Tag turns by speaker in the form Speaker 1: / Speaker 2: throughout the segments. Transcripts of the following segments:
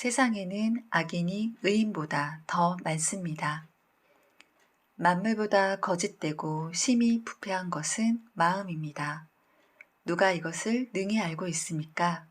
Speaker 1: 세상에는 악인이 의인보다 더 많습니다. 만물보다 거짓되고 심히 부패한 것은 마음입니다. 누가 이것을 능히 알고 있습니까?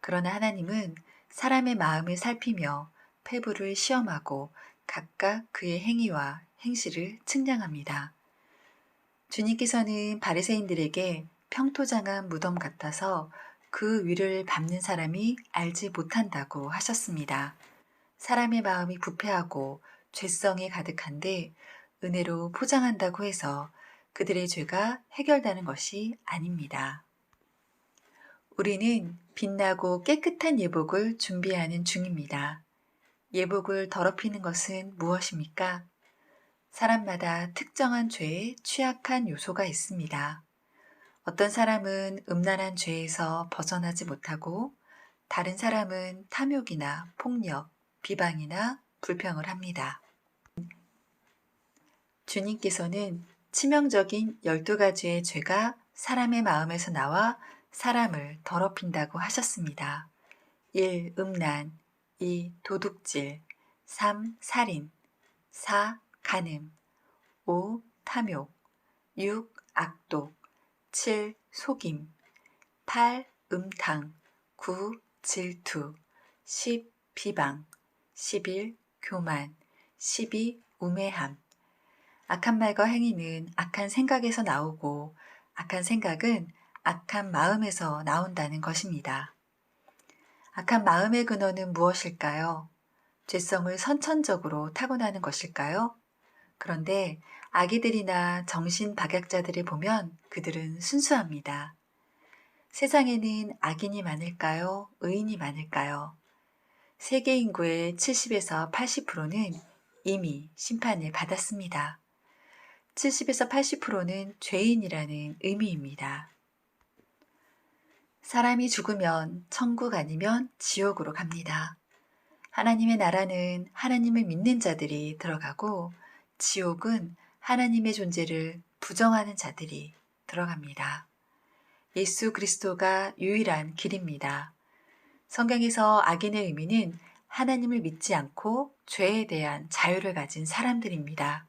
Speaker 1: 그러나 하나님은 사람의 마음을 살피며 폐부를 시험하고 각각 그의 행위와 행실을 측량합니다. 주님께서는 바리새인들에게 평토장한 무덤 같아서 그 위를 밟는 사람이 알지 못한다고 하셨습니다. 사람의 마음이 부패하고 죄성이 가득한데 은혜로 포장한다고 해서 그들의 죄가 해결되는 것이 아닙니다. 우리는 빛나고 깨끗한 예복을 준비하는 중입니다. 예복을 더럽히는 것은 무엇입니까? 사람마다 특정한 죄에 취약한 요소가 있습니다. 어떤 사람은 음란한 죄에서 벗어나지 못하고 다른 사람은 탐욕이나 폭력, 비방이나 불평을 합니다. 주님께서는 치명적인 12가지의 죄가 사람의 마음에서 나와 사람을 더럽힌다고 하셨습니다. 1. 음란 2. 도둑질 3. 살인 4. 간음 5. 탐욕 6. 악독 7. 속임 8. 음탕 9. 질투 10. 비방 11. 교만 12. 우매함 악한 말과 행위는 악한 생각에서 나오고 악한 생각은 악한 마음에서 나온다는 것입니다. 악한 마음의 근원은 무엇일까요? 죄성을 선천적으로 타고나는 것일까요? 그런데 아기들이나 정신박약자들을 보면 그들은 순수합니다. 세상에는 악인이 많을까요? 의인이 많을까요? 세계 인구의 70에서 80%는 이미 심판을 받았습니다. 70에서 80%는 죄인이라는 의미입니다. 사람이 죽으면 천국 아니면 지옥으로 갑니다. 하나님의 나라는 하나님을 믿는 자들이 들어가고 지옥은 하나님의 존재를 부정하는 자들이 들어갑니다. 예수 그리스도가 유일한 길입니다. 성경에서 악인의 의미는 하나님을 믿지 않고 죄에 대한 자유를 가진 사람들입니다.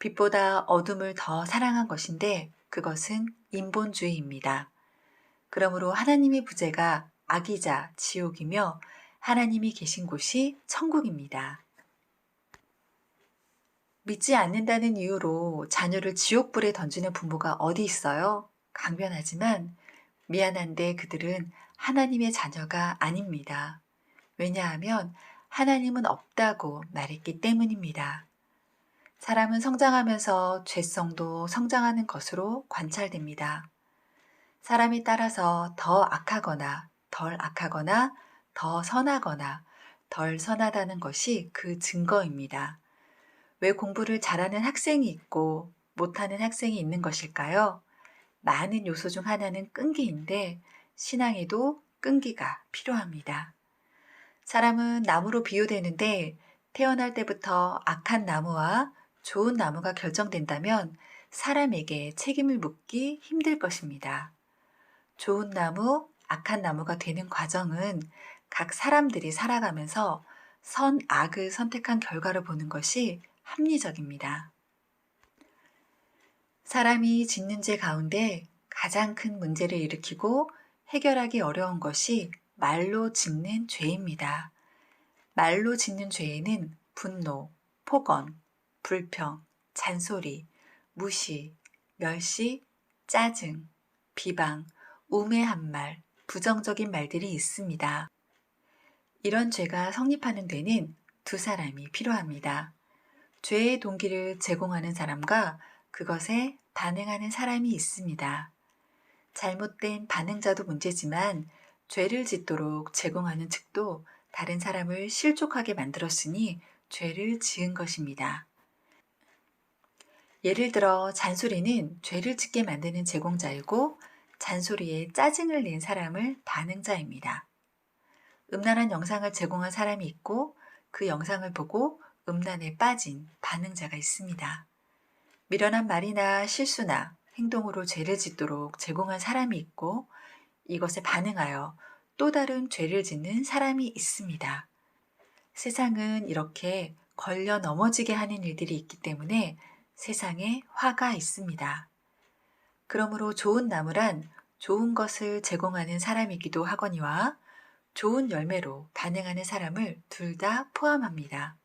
Speaker 1: 빛보다 어둠을 더 사랑한 것인데 그것은 인본주의입니다. 그러므로 하나님의 부재가 악이자 지옥이며 하나님이 계신 곳이 천국입니다. 믿지 않는다는 이유로 자녀를 지옥불에 던지는 부모가 어디 있어요? 강변하지만 미안한데 그들은 하나님의 자녀가 아닙니다. 왜냐하면 하나님은 없다고 말했기 때문입니다. 사람은 성장하면서 죄성도 성장하는 것으로 관찰됩니다. 사람이 따라서 더 악하거나 덜 악하거나 더 선하거나 덜 선하다는 것이 그 증거입니다. 왜 공부를 잘하는 학생이 있고 못하는 학생이 있는 것일까요? 많은 요소 중 하나는 끈기인데 신앙에도 끈기가 필요합니다. 사람은 나무로 비유되는데 태어날 때부터 악한 나무와 좋은 나무가 결정된다면 사람에게 책임을 묻기 힘들 것입니다. 좋은 나무, 악한 나무가 되는 과정은 각 사람들이 살아가면서 선, 악을 선택한 결과를 보는 것이 합리적입니다. 사람이 짓는 죄 가운데 가장 큰 문제를 일으키고 해결하기 어려운 것이 말로 짓는 죄입니다. 말로 짓는 죄에는 분노, 폭언, 불평, 잔소리, 무시, 멸시, 짜증, 비방, 우매한 말, 부정적인 말들이 있습니다. 이런 죄가 성립하는 데는 두 사람이 필요합니다. 죄의 동기를 제공하는 사람과 그것에 반응하는 사람이 있습니다. 잘못된 반응자도 문제지만 죄를 짓도록 제공하는 측도 다른 사람을 실족하게 만들었으니 죄를 지은 것입니다. 예를 들어 잔소리는 죄를 짓게 만드는 제공자이고 잔소리에 짜증을 낸 사람을 반응자입니다. 음란한 영상을 제공한 사람이 있고 그 영상을 보고 음란에 빠진 반응자가 있습니다. 미련한 말이나 실수나 행동으로 죄를 짓도록 제공한 사람이 있고 이것에 반응하여 또 다른 죄를 짓는 사람이 있습니다. 세상은 이렇게 걸려 넘어지게 하는 일들이 있기 때문에 세상에 화가 있습니다. 그러므로 좋은 나무란 좋은 것을 제공하는 사람이기도 하거니와 좋은 열매로 반응하는 사람을 둘 다 포함합니다.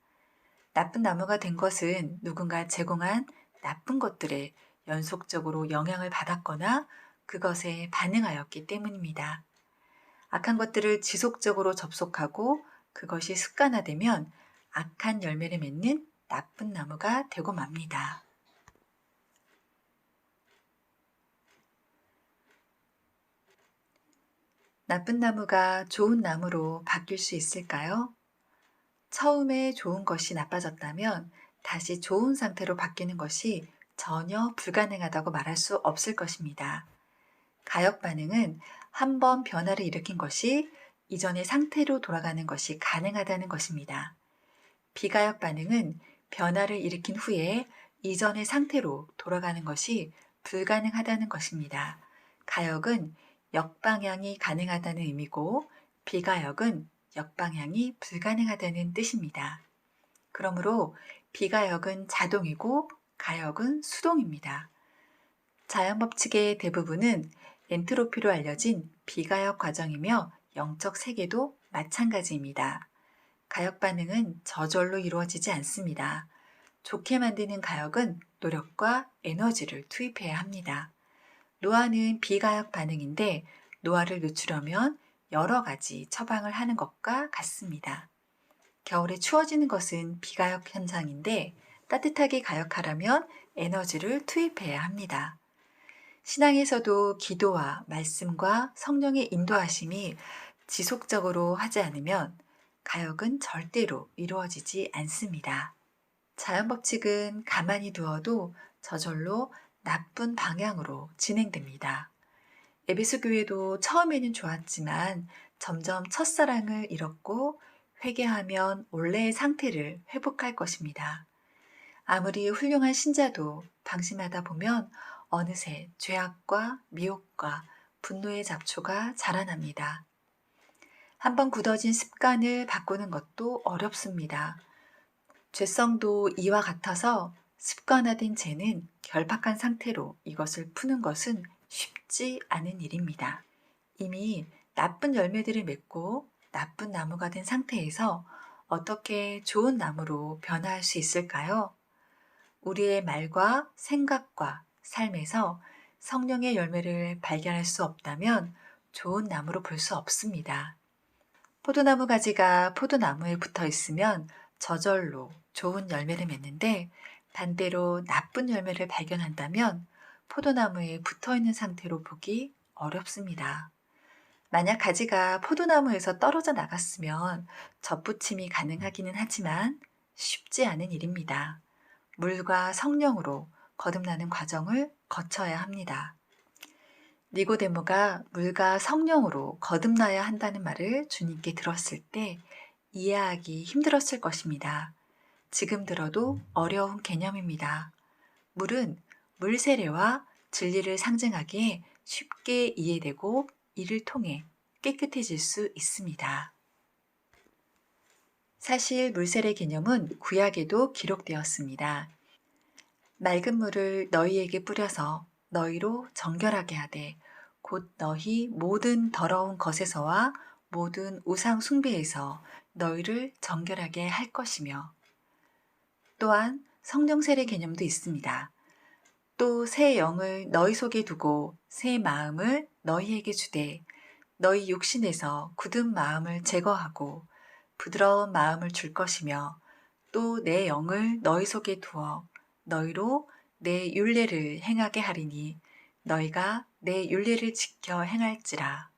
Speaker 1: 나쁜 나무가 된 것은 누군가 제공한 나쁜 것들에 연속적으로 영향을 받았거나 그것에 반응하였기 때문입니다. 악한 것들을 지속적으로 접속하고 그것이 습관화되면 악한 열매를 맺는 나쁜 나무가 되고 맙니다. 나쁜 나무가 좋은 나무로 바뀔 수 있을까요? 처음에 좋은 것이 나빠졌다면 다시 좋은 상태로 바뀌는 것이 전혀 불가능하다고 말할 수 없을 것입니다. 가역 반응은 한번 변화를 일으킨 것이 이전의 상태로 돌아가는 것이 가능하다는 것입니다. 비가역 반응은 변화를 일으킨 후에 이전의 상태로 돌아가는 것이 불가능하다는 것입니다. 가역은 역방향이 가능하다는 의미고 비가역은 역방향이 불가능하다는 뜻입니다. 그러므로 비가역은 자동이고 가역은 수동입니다. 자연 법칙의 대부분은 엔트로피로 알려진 비가역 과정이며 영적 세계도 마찬가지입니다. 가역 반응은 저절로 이루어지지 않습니다. 좋게 만드는 가역은 노력과 에너지를 투입해야 합니다. 노화는 비가역 반응인데 노화를 늦추려면 여러 가지 처방을 하는 것과 같습니다. 겨울에 추워지는 것은 비가역 현상인데 따뜻하게 가역하려면 에너지를 투입해야 합니다. 신앙에서도 기도와 말씀과 성령의 인도하심이 지속적으로 하지 않으면 가역은 절대로 이루어지지 않습니다. 자연 법칙은 가만히 두어도 저절로 나쁜 방향으로 진행됩니다. 에베소 교회도 처음에는 좋았지만 점점 첫사랑을 잃었고 회개하면 원래의 상태를 회복할 것입니다. 아무리 훌륭한 신자도 방심하다 보면 어느새 죄악과 미혹과 분노의 잡초가 자라납니다. 한번 굳어진 습관을 바꾸는 것도 어렵습니다. 죄성도 이와 같아서 습관화된 죄는 결박한 상태로 이것을 푸는 것은 쉽지 않은 일입니다. 이미 나쁜 열매들을 맺고 나쁜 나무가 된 상태에서 어떻게 좋은 나무로 변화할 수 있을까요? 우리의 말과 생각과 삶에서 성령의 열매를 발견할 수 없다면 좋은 나무로 볼 수 없습니다. 포도나무 가지가 포도나무에 붙어 있으면 저절로 좋은 열매를 맺는데 반대로 나쁜 열매를 발견한다면 포도나무에 붙어 있는 상태로 보기 어렵습니다. 만약 가지가 포도나무에서 떨어져 나갔으면 접붙임이 가능하기는 하지만 쉽지 않은 일입니다. 물과 성령으로 거듭나는 과정을 거쳐야 합니다. 니고데모가 물과 성령으로 거듭나야 한다는 말을 주님께 들었을 때 이해하기 힘들었을 것입니다. 지금 들어도 어려운 개념입니다. 물은 물 세례와 진리를 상징하기에 쉽게 이해되고 이를 통해 깨끗해질 수 있습니다. 사실 물세례 개념은 구약에도 기록되었습니다. 맑은 물을 너희에게 뿌려서 너희로 정결하게 하되 곧 너희 모든 더러운 것에서와 모든 우상 숭배에서 너희를 정결하게 할 것이며 또한 성령 세례 개념도 있습니다. 또 새 영을 너희 속에 두고 새 마음을 너희에게 주되 너희 육신에서 굳은 마음을 제거하고 부드러운 마음을 줄 것이며 또 내 영을 너희 속에 두어 너희로 내 윤례를 행하게 하리니 너희가 내 윤례를 지켜 행할지라.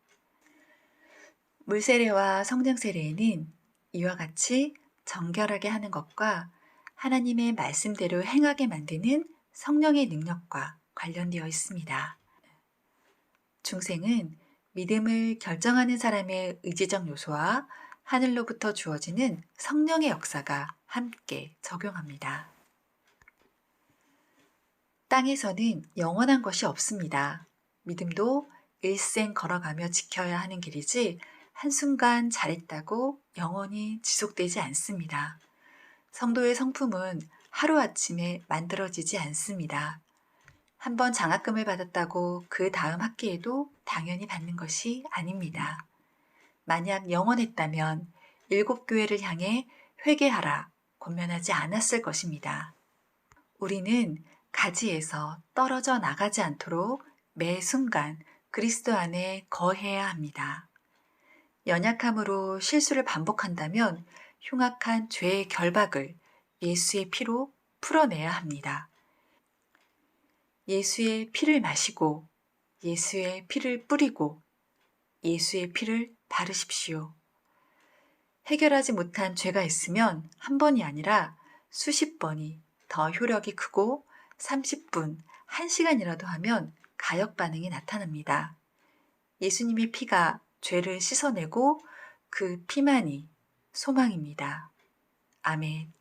Speaker 1: 물세례와 성령세례에는 이와 같이 정결하게 하는 것과 하나님의 말씀대로 행하게 만드는 성령의 능력과 관련되어 있습니다. 중생은 믿음을 결정하는 사람의 의지적 요소와 하늘로부터 주어지는 성령의 역사가 함께 적용합니다. 땅에서는 영원한 것이 없습니다. 믿음도 일생 걸어가며 지켜야 하는 길이지 한순간 잘했다고 영원히 지속되지 않습니다. 성도의 성품은 하루아침에 만들어지지 않습니다. 한번 장학금을 받았다고 그 다음 학기에도 당연히 받는 것이 아닙니다. 만약 영원했다면 일곱 교회를 향해 회개하라 권면하지 않았을 것입니다. 우리는 가지에서 떨어져 나가지 않도록 매 순간 그리스도 안에 거해야 합니다. 연약함으로 실수를 반복한다면 흉악한 죄의 결박을 예수의 피로 풀어내야 합니다. 예수의 피를 마시고 예수의 피를 뿌리고 예수의 피를 바르십시오. 해결하지 못한 죄가 있으면 한 번이 아니라 수십 번이 더 효력이 크고 30분, 1시간이라도 하면 가역 반응이 나타납니다. 예수님의 피가 죄를 씻어내고 그 피만이 소망입니다. 아멘.